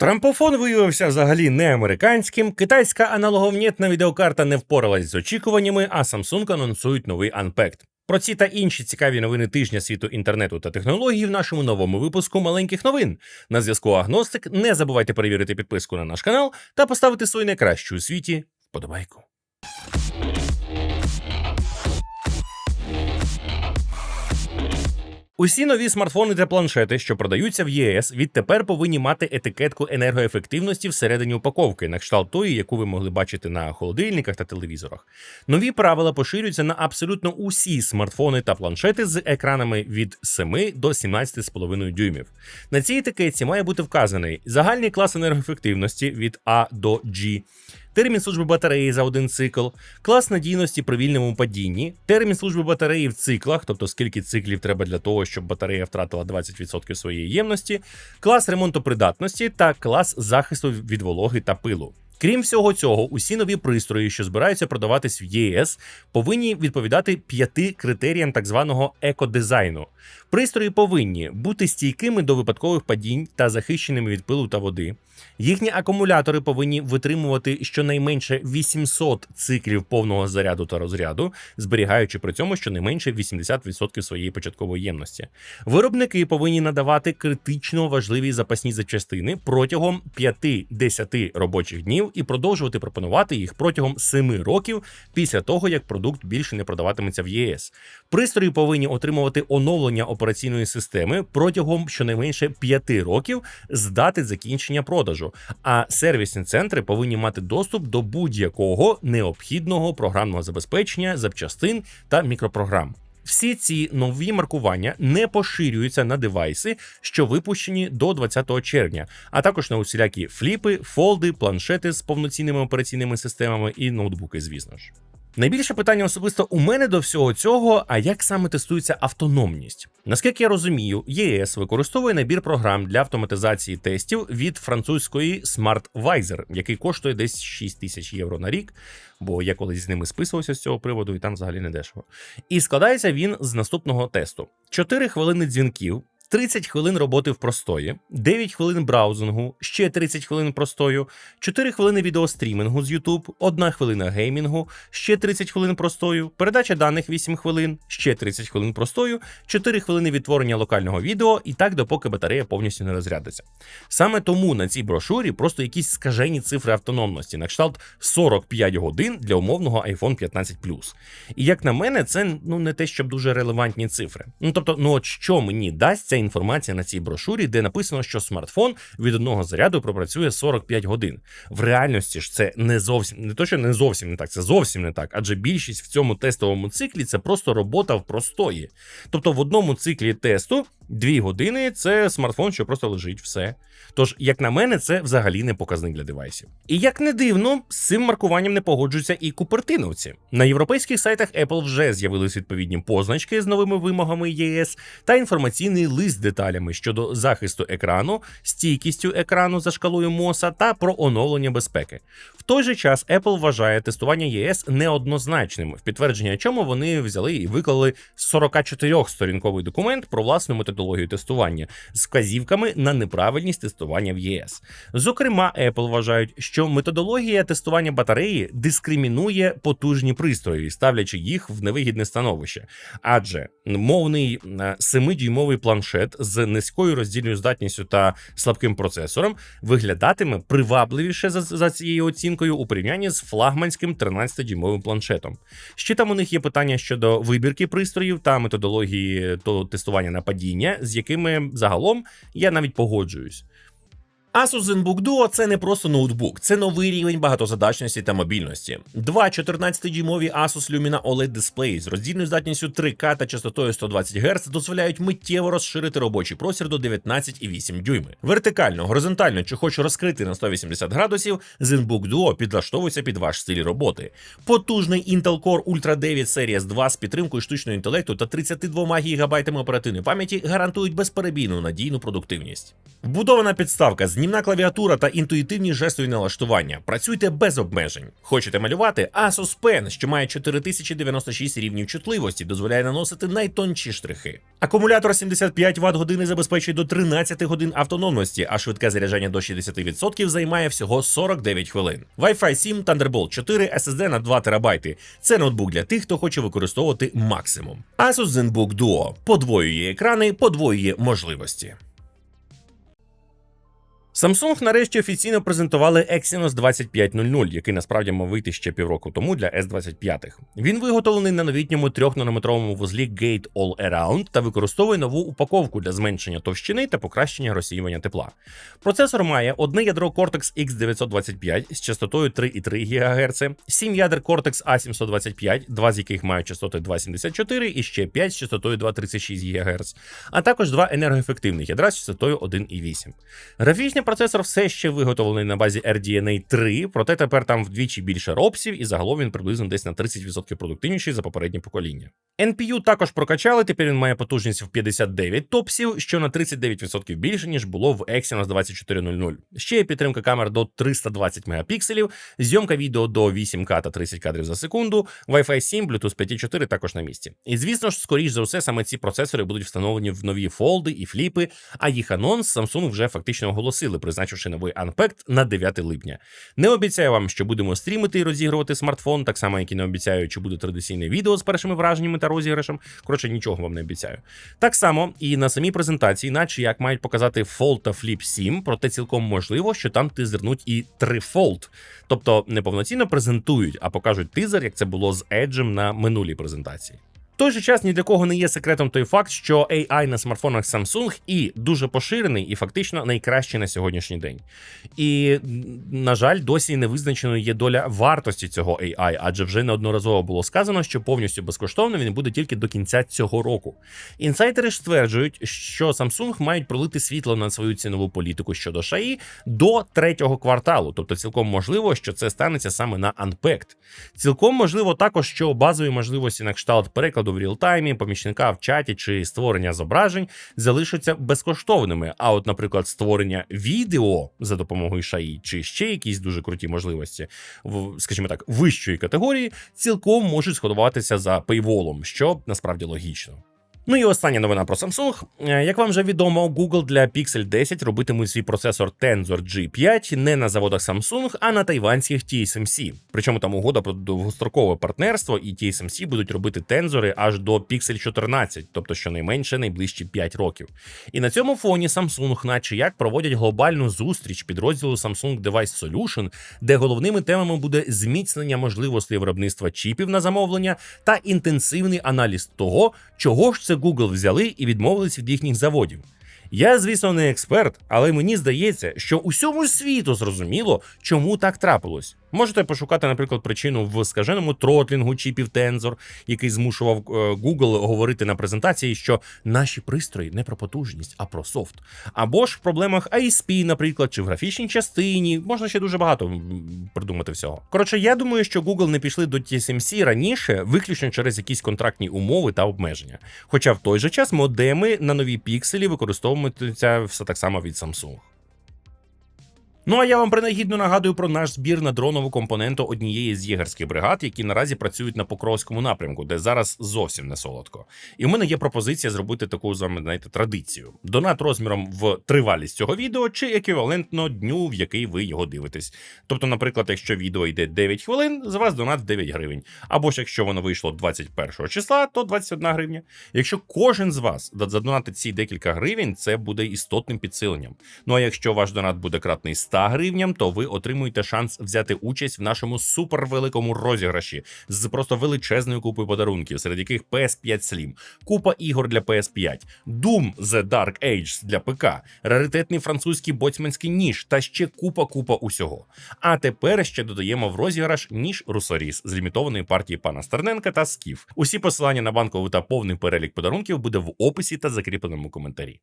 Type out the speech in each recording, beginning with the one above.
Трампофон виявився взагалі не американським. Китайська аналоговнітна відеокарта не впоралась з очікуваннями, а Samsung анонсують новий Unpacked. Про ці та інші цікаві новини тижня світу інтернету та технологій в нашому новому випуску маленьких новин. На зв'язку Агностик. Не забувайте перевірити підписку на наш канал та поставити свою найкращу у світі вподобайку. Усі нові смартфони та планшети, що продаються в ЄС, відтепер повинні мати етикетку енергоефективності всередині упаковки, на кшталт тої, яку ви могли бачити на холодильниках та телевізорах. Нові правила поширюються на абсолютно усі смартфони та планшети з екранами від 7 до 17,5 дюймів. На цій етикетці має бути вказаний загальний клас енергоефективності від А до G, термін служби батареї за один цикл, клас надійності при вільному падінні, термін служби батареї в циклах, тобто скільки циклів треба для того, щоб батарея втратила 20% своєї ємності, клас ремонтопридатності та клас захисту від вологи та пилу. Крім всього цього, усі нові пристрої, що збираються продаватись в ЄС, повинні відповідати п'яти критеріям так званого екодизайну. Пристрої повинні бути стійкими до випадкових падінь та захищеними від пилу та води. Їхні акумулятори повинні витримувати щонайменше 800 циклів повного заряду та розряду, зберігаючи при цьому щонайменше 80% своєї початкової ємності. Виробники повинні надавати критично важливі запасні запчастини протягом 5-10 робочих днів і продовжувати пропонувати їх протягом 7 років після того, як продукт більше не продаватиметься в ЄС. Пристрої повинні отримувати оновлення операційної системи протягом щонайменше 5 років з дати закінчення продажу. А сервісні центри повинні мати доступ до будь-якого необхідного програмного забезпечення, запчастин та мікропрограм. Всі ці нові маркування не поширюються на девайси, що випущені до 20 червня, а також на усілякі фліпи, фолди, планшети з повноцінними операційними системами і ноутбуки, звісно ж. Найбільше питання особисто у мене до всього цього: а як саме тестується автономність? Наскільки я розумію, ЄС використовує набір програм для автоматизації тестів від французької SmartVisor, який коштує десь 6 тисяч євро на рік, бо я колись з ними списувався з цього приводу, і там взагалі не дешево. І складається він з наступного тесту: 4 хвилини дзвінків. 30 хвилин роботи в простої, 9 хвилин браузингу, ще 30 хвилин простою, 4 хвилини відеострімінгу з YouTube, 1 хвилина геймінгу, ще 30 хвилин простою, передача даних 8 хвилин, ще 30 хвилин простою, 4 хвилини відтворення локального відео і так допоки батарея повністю не розрядиться. Саме тому на цій брошурі просто якісь скажені цифри автономності, на кшталт 45 годин для умовного iPhone 15 І як на мене, це ну не те, щоб дуже релевантні цифри. Ну тобто, ну от що мені дасть ця інформація на цій брошурі, де написано, що смартфон від одного заряду пропрацює 45 годин. В реальності ж це не зовсім не то, що не зовсім не так, це зовсім не так, адже більшість в цьому тестовому циклі це просто робота в простої. Тобто в одному циклі тесту дві години це смартфон, що просто лежить все. Тож, як на мене, це взагалі не показник для девайсів. І як не дивно, з цим маркуванням не погоджуються і купертиновці. На європейських сайтах Apple вже з'явились відповідні позначки з новими вимогами ЄС та інформаційний лист з деталями щодо захисту екрану, стійкістю екрану за шкалою Моса та про оновлення безпеки. В той же час Apple вважає тестування ЄС неоднозначним, в підтвердження чому вони взяли і виклали 44-сторінковий документ про власну методологію тестування з вказівками на неправильність тестування в ЄС. Зокрема, Apple вважають, що методологія тестування батареї дискримінує потужні пристрої, ставлячи їх в невигідне становище. Адже мовний 7-дюймовий планшет з низькою роздільною здатністю та слабким процесором виглядатиме привабливіше за, за цією оцінкою у порівнянні з флагманським 13-дюймовим планшетом. Ще там у них є питання щодо вибірки пристроїв та методології то тестування на падіння, з якими загалом я навіть погоджуюсь. Asus ZenBook Duo – це не просто ноутбук, це новий рівень багатозадачності та мобільності. Два 14-дюймові Asus Lumina OLED дисплеї з роздільною здатністю 3К та частотою 120 Гц дозволяють миттєво розширити робочий простір до 19,8 дюйми. Вертикально, горизонтально чи хоч розкрити на 180 градусів, ZenBook Duo підлаштовується під ваш стиль роботи. Потужний Intel Core Ultra 9 Series 2 з підтримкою штучного інтелекту та 32 ГБ оперативної пам'яті гарантують безперебійну надійну продуктивність. Вбудована підставка з знімна клавіатура та інтуїтивні жестові налаштування. Працюйте без обмежень. Хочете малювати? Asus Pen, що має 4096 рівнів чутливості, дозволяє наносити найтонші штрихи. Акумулятор 75 Вт години забезпечує до 13 годин автономності, а швидке заряджання до 60% займає всього 49 хвилин. Wi-Fi 7, Thunderbolt 4, SSD на 2 ТБ. Це ноутбук для тих, хто хоче використовувати максимум. Asus ZenBook Duo подвоює екрани, подвоює можливості. Samsung нарешті офіційно презентували Exynos 2500, який насправді мав вийти ще півроку тому для S25. Він виготовлений на новітньому 3-нанометровому вузлі Gate All Around та використовує нову упаковку для зменшення товщини та покращення розсіювання тепла. Процесор має одне ядро Cortex X925 з частотою 3,3 ГГц, 7 ядер Cortex A725, два з яких мають частоти 2,74 і ще 5 з частотою 2,36 ГГц, а також два енергоефективних ядра з частотою 1,8. Графічний процесор все ще виготовлений на базі RDNA 3, проте тепер там вдвічі більше ропсів, і загалом він приблизно десь на 30% продуктивніший за попереднє покоління. NPU також прокачали, тепер він має потужність в 59 топсів, що на 39% більше, ніж було в Exynos 2400. Ще є підтримка камер до 320 мегапікселів, зйомка відео до 8К та 30 кадрів за секунду, Wi-Fi 7, Bluetooth 5.4 також на місці. І звісно ж, скоріш за все, саме ці процесори будуть встановлені в нові фолди і фліпи, а їх анонс Samsung вже фактично оголосили, призначивши новий Unpacked на 9 липня. Не обіцяю вам, що будемо стрімити і розігрувати смартфон, так само, як і не обіцяю, чи буде традиційне відео з першими враженнями та розіграшем. Коротше, нічого вам не обіцяю. Так само і на самій презентації, наче як мають показати Fold та Flip 7, проте цілком можливо, що там тизернуть і 3 Тобто не повноцінно презентують, а покажуть тизер, як це було з Edge на минулій презентації. Той же час ні для кого не є секретом той факт, що AI на смартфонах Samsung і дуже поширений, і фактично найкращий на сьогоднішній день. І, на жаль, досі не визначеною є доля вартості цього AI, адже вже неодноразово було сказано, що повністю безкоштовно він буде тільки до кінця цього року. Інсайдери ж стверджують, що Samsung мають пролити світло на свою цінову політику щодо шаї до третього кварталу, тобто цілком можливо, що це станеться саме на Unpacked. Цілком можливо також, що базові можливості на кшталт перекладу в рілтаймі, помічника в чаті чи створення зображень залишаться безкоштовними. А от, наприклад, створення відео за допомогою шаї, чи ще якісь дуже круті можливості, в, скажімо так, вищої категорії, цілком можуть сходуватися за пейволом, що насправді логічно. Ну і остання новина про Samsung. Е, Як вам вже відомо, Google для Pixel 10 робитимуть свій процесор Tensor G5 не на заводах Samsung, а на тайванських TSMC. Причому там угода про довгострокове партнерство, і TSMC будуть робити тензори аж до Pixel 14, тобто щонайменше найближчі 5 років. І на цьому фоні Samsung, наче як проводять глобальну зустріч підрозділу Samsung Device Solution, де головними темами буде зміцнення можливостей виробництва чіпів на замовлення та інтенсивний аналіз того, чого ж це Google взяли і відмовились від їхніх заводів. Я, звісно, не експерт, але мені здається, що усьому світу зрозуміло, чому так трапилось. Можете пошукати, наприклад, причину в скаженому тротлінгу чіпів Tensor, який змушував е, Google говорити на презентації, що наші пристрої не про потужність, а про софт. Або ж в проблемах ISP, наприклад, чи в графічній частині. Можна ще дуже багато придумати всього. Коротше, я думаю, що Google не пішли до TSMC раніше, виключно через якісь контрактні умови та обмеження. Хоча в той же час модеми на нові пікселі використовуватимуться все так само від Samsung. Ну а я вам принагідно нагадую про наш збір на дронову компоненту однієї з єгерських бригад, які наразі працюють на Покровському напрямку, де зараз зовсім не солодко. І в мене є пропозиція зробити таку з вами, знаєте, традицію: донат розміром в тривалість цього відео чи еквівалентно дню, в який ви його дивитесь. Тобто, наприклад, якщо відео йде 9 хвилин, з вас донат 9 гривень. Або ж якщо воно вийшло 21 числа, то 21 гривня. Якщо кожен з вас задонатить ці декілька гривень, це буде істотним підсиленням. Ну а якщо ваш донат буде кратний 100 гривням, то ви отримуєте шанс взяти участь в нашому супервеликому розіграші з просто величезною купою подарунків, серед яких PS5 Slim, купа ігор для PS5, Doom The Dark Age для ПК, раритетний французький боцманський ніж та ще купа-купа усього. А тепер ще додаємо в розіграш ніж Русоріс з лімітованої партії пана Стерненка та Скіф. Усі посилання на банкову та повний перелік подарунків буде в описі та закріпленому коментарі.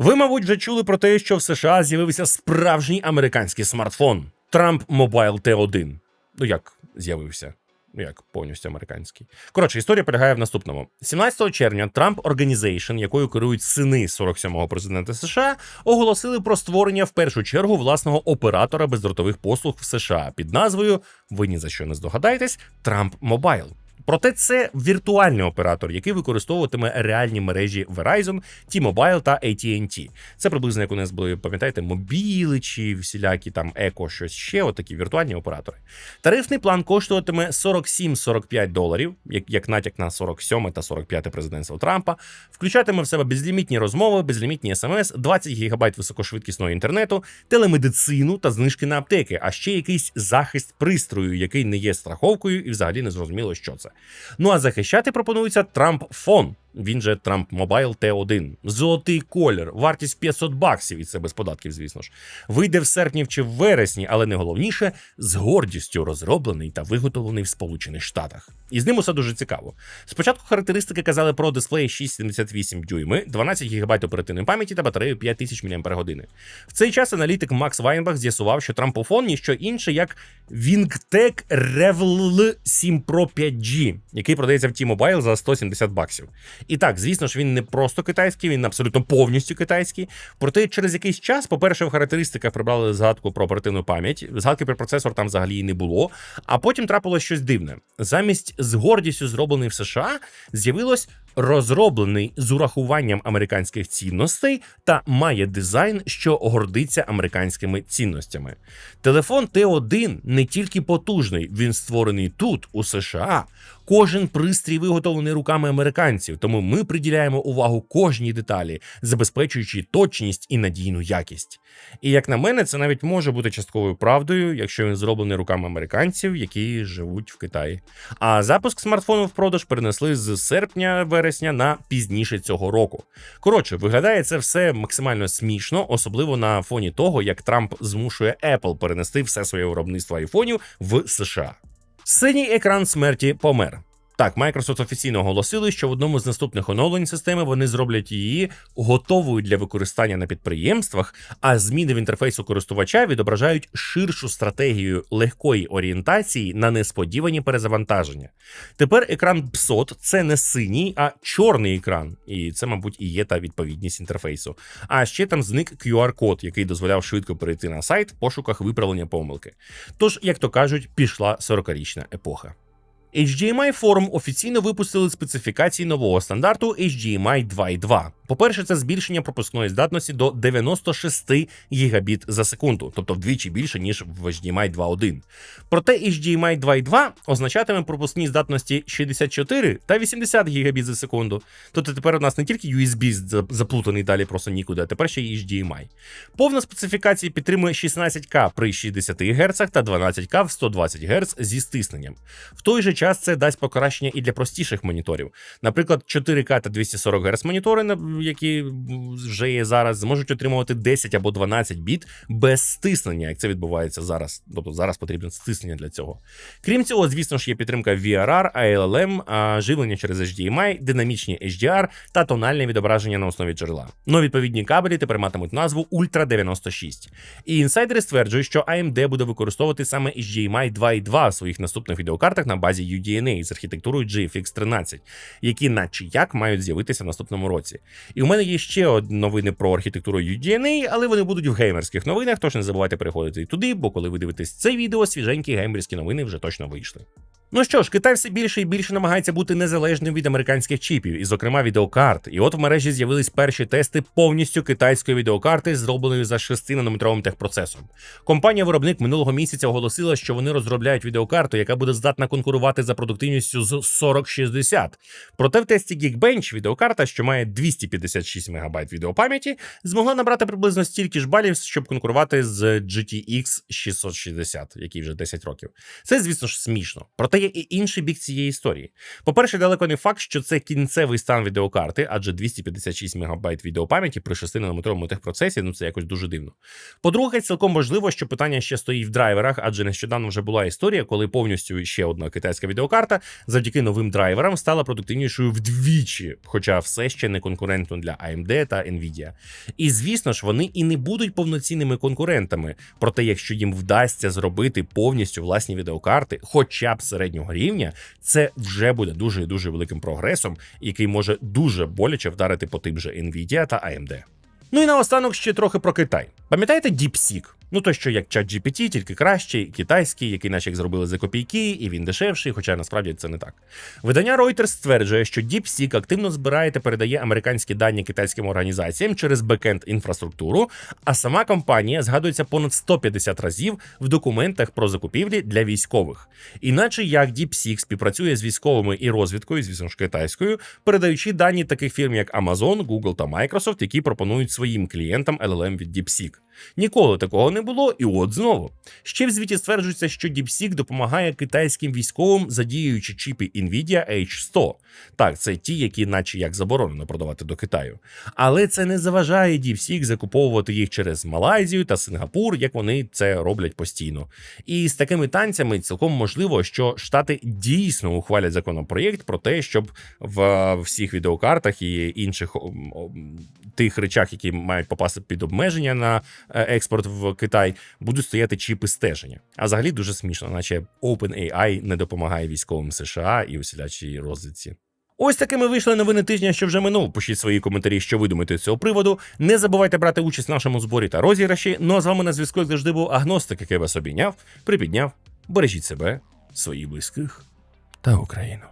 Ви, мабуть, вже чули про те, що в США з'явився справжній американський смартфон Trump Mobile T1. Ну як з'явився? Ну, Як повністю американський. Коротше, історія полягає в наступному: 17 червня Trump Organization, якою керують сини 47-го президента США, оголосили про створення в першу чергу власного оператора бездротових послуг в США під назвою Ви ні за що не здогадаєтесь Trump Mobile. Проте це віртуальний оператор, який використовуватиме реальні мережі Verizon, T-Mobile та AT&T. Це приблизно як у нас були, пам'ятаєте, мобіли чи всілякі там еко, щось ще, отакі віртуальні оператори. Тарифний план коштуватиме 47-45 доларів, як, як натяк на 47 та 45 президентство Трампа. Включатиме в себе безлімітні розмови, безлімітні смс, 20 гігабайт високошвидкісного інтернету, телемедицину та знижки на аптеки, а ще якийсь захист пристрою, який не є страховкою, і взагалі не зрозуміло, що це. Ну а захищати пропонується Трамп Фон. Він же Trump Mobile T1. Золотий колір, вартість 500 баксів, і це без податків, звісно ж. Вийде в серпні чи в вересні, але найголовніше з гордістю розроблений та виготовлений в Сполучених Штатах. І з ним усе дуже цікаво. Спочатку характеристики казали про дисплей 6,78 дюйми, 12 ГБ оперативної пам'яті та батарею 5000 мАч. В цей час аналітик Макс Вайнбах з'ясував, що трампофон ніщо інше, як Wingtech Revl 7 Pro 5G, який продається в T-Mobile за 170 баксів. І так, звісно ж, він не просто китайський, він абсолютно повністю китайський. Проте через якийсь час, по-перше, в характеристиках прибрали згадку про оперативну пам'ять, згадки про процесор там взагалі і не було. А потім трапилось щось дивне. Замість з гордістю зроблений в США з'явилось розроблений з урахуванням американських цінностей та має дизайн, що гордиться американськими цінностями. Телефон Т1 не тільки потужний, він створений тут, у США. Кожен пристрій виготовлений руками американців, тому ми приділяємо увагу кожній деталі, забезпечуючи точність і надійну якість. І як на мене, це навіть може бути частковою правдою, якщо він зроблений руками американців, які живуть в Китаї. А запуск смартфону в продаж перенесли з серпня вересня на пізніше цього року. Коротше, виглядає це все максимально смішно, особливо на фоні того, як Трамп змушує Apple перенести все своє виробництво айфонів в США. Синій екран смерті помер. Так, Microsoft офіційно оголосили, що в одному з наступних оновлень системи вони зроблять її готовою для використання на підприємствах, а зміни в інтерфейсу користувача відображають ширшу стратегію легкої орієнтації на несподівані перезавантаження. Тепер екран PSOT – це не синій, а чорний екран, і це, мабуть, і є та відповідність інтерфейсу. А ще там зник QR-код, який дозволяв швидко перейти на сайт в пошуках виправлення помилки. Тож, як то кажуть, пішла 40-річна епоха. HDMI Forum офіційно випустили специфікації нового стандарту HDMI 2.2. По-перше, це збільшення пропускної здатності до 96 гігабіт за секунду, тобто вдвічі більше, ніж в HDMI 2.1. Проте HDMI 2.2 означатиме пропускні здатності 64 та 80 гігабіт за секунду. Тобто тепер у нас не тільки USB заплутаний далі просто нікуди, а тепер ще й HDMI. Повна специфікація підтримує 16К при 60 Гц та 12К в 120 Гц зі стисненням. В той же час це дасть покращення і для простіших моніторів. Наприклад, 4К та 240 Гц монітори, які вже є зараз, зможуть отримувати 10 або 12 біт без стиснення, як це відбувається зараз. Тобто зараз потрібне стиснення для цього. Крім цього, звісно ж, є підтримка VRR, ALLM, живлення через HDMI, динамічні HDR та тональне відображення на основі джерела. Но відповідні кабелі тепер матимуть назву Ultra 96. І інсайдери стверджують, що AMD буде використовувати саме HDMI 2.2 в своїх наступних відеокартах на базі UDNA з архітектурою GFX 13, які, наче як, мають з'явитися в наступному році. І у мене є ще одні новини про архітектуру UDNA, але вони будуть в геймерських новинах, тож не забувайте переходити туди, бо коли ви дивитесь це відео, свіженькі геймерські новини вже точно вийшли. Ну що ж, Китай все більше і більше намагається бути незалежним від американських чіпів, і, зокрема, відеокарт. І от в мережі з'явились перші тести повністю китайської відеокарти, зробленої за 6-нанометровим техпроцесом. Компанія-виробник минулого місяця оголосила, що вони розробляють відеокарту, яка буде здатна конкурувати за продуктивністю з 4060. Проте в тесті Geekbench відеокарта, що має 256 МБ відеопам'яті, змогла набрати приблизно стільки ж балів, щоб конкурувати з GTX 660, який вже 10 років. Це, звісно ж, смішно. Проте є і інший бік цієї історії. По-перше, далеко не факт, що це кінцевий стан відеокарти, адже 256 МБ відеопам'яті при 6-нанометровому техпроцесі, ну це якось дуже дивно. По-друге, цілком можливо, що питання ще стоїть в драйверах, адже нещодавно вже була історія, коли повністю ще одна китайська відеокарта завдяки новим драйверам стала продуктивнішою вдвічі, хоча все ще не конкурентно для AMD та Nvidia. І звісно ж, вони і не будуть повноцінними конкурентами. Проте, якщо їм вдасться зробити повністю власні відеокарти, хоча б середнього рівня, це вже буде дуже і дуже великим прогресом, який може дуже боляче вдарити по тим же Nvidia та AMD. Ну і наостанок ще трохи про Китай. Пам'ятаєте DeepSeek? Ну то що як ChatGPT, тільки кращий, китайський, який наче як зробили за копійки, і він дешевший, хоча насправді це не так. Видання Reuters стверджує, що DeepSeek активно збирає та передає американські дані китайським організаціям через бекенд інфраструктуру, а сама компанія згадується понад 150 разів в документах про закупівлі для військових. Іначе як DeepSeek співпрацює з військовими і розвідкою, звісно ж китайською, передаючи дані таких фірм, як Amazon, Google та Microsoft, які пропонують своїм клієнтам LLM від DeepSeek. Ніколи такого не було, і от знову. Ще в звіті стверджується, що DeepSeek допомагає китайським військовим, задіюючи чіпи Nvidia H100. Так, це ті, які, наче як заборонено продавати до Китаю. Але це не заважає DeepSeek закуповувати їх через Малайзію та Сингапур, як вони це роблять постійно. І з такими танцями цілком можливо, що штати дійсно ухвалять законопроєкт про те, щоб в всіх відеокартах і інших тих речах, які мають попасти під обмеження на е, експорт в Китай, будуть стояти чіпи стеження. А взагалі дуже смішно, наче OpenAI не допомагає військовим США і усілячій розвідці. Ось такими вийшли новини тижня, що вже минув. Пишіть свої коментарі, що ви думаєте з цього приводу. Не забувайте брати участь в нашому зборі та розіграші. Ну а з вами на зв'язку як завжди був агностик, який вас обійняв, припідняв. Бережіть себе, своїх близьких та Україну.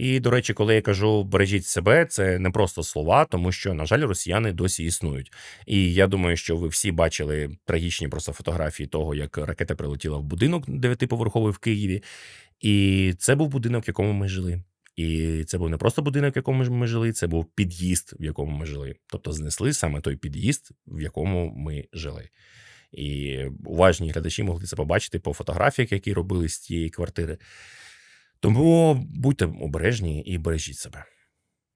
І до речі, коли я кажу бережіть себе, це не просто слова, тому що, на жаль, росіяни досі існують. І я думаю, що ви всі бачили трагічні просто фотографії того, як ракета прилетіла в будинок дев'ятиповерховий в Києві. І це був будинок, в якому ми жили. І це був не просто будинок, в якому ми жили, це був під'їзд, в якому ми жили. Тобто знесли саме той під'їзд, в якому ми жили. І уважні глядачі могли це побачити по фотографіях, які робили з тієї квартири. Тому будьте обережні і бережіть себе.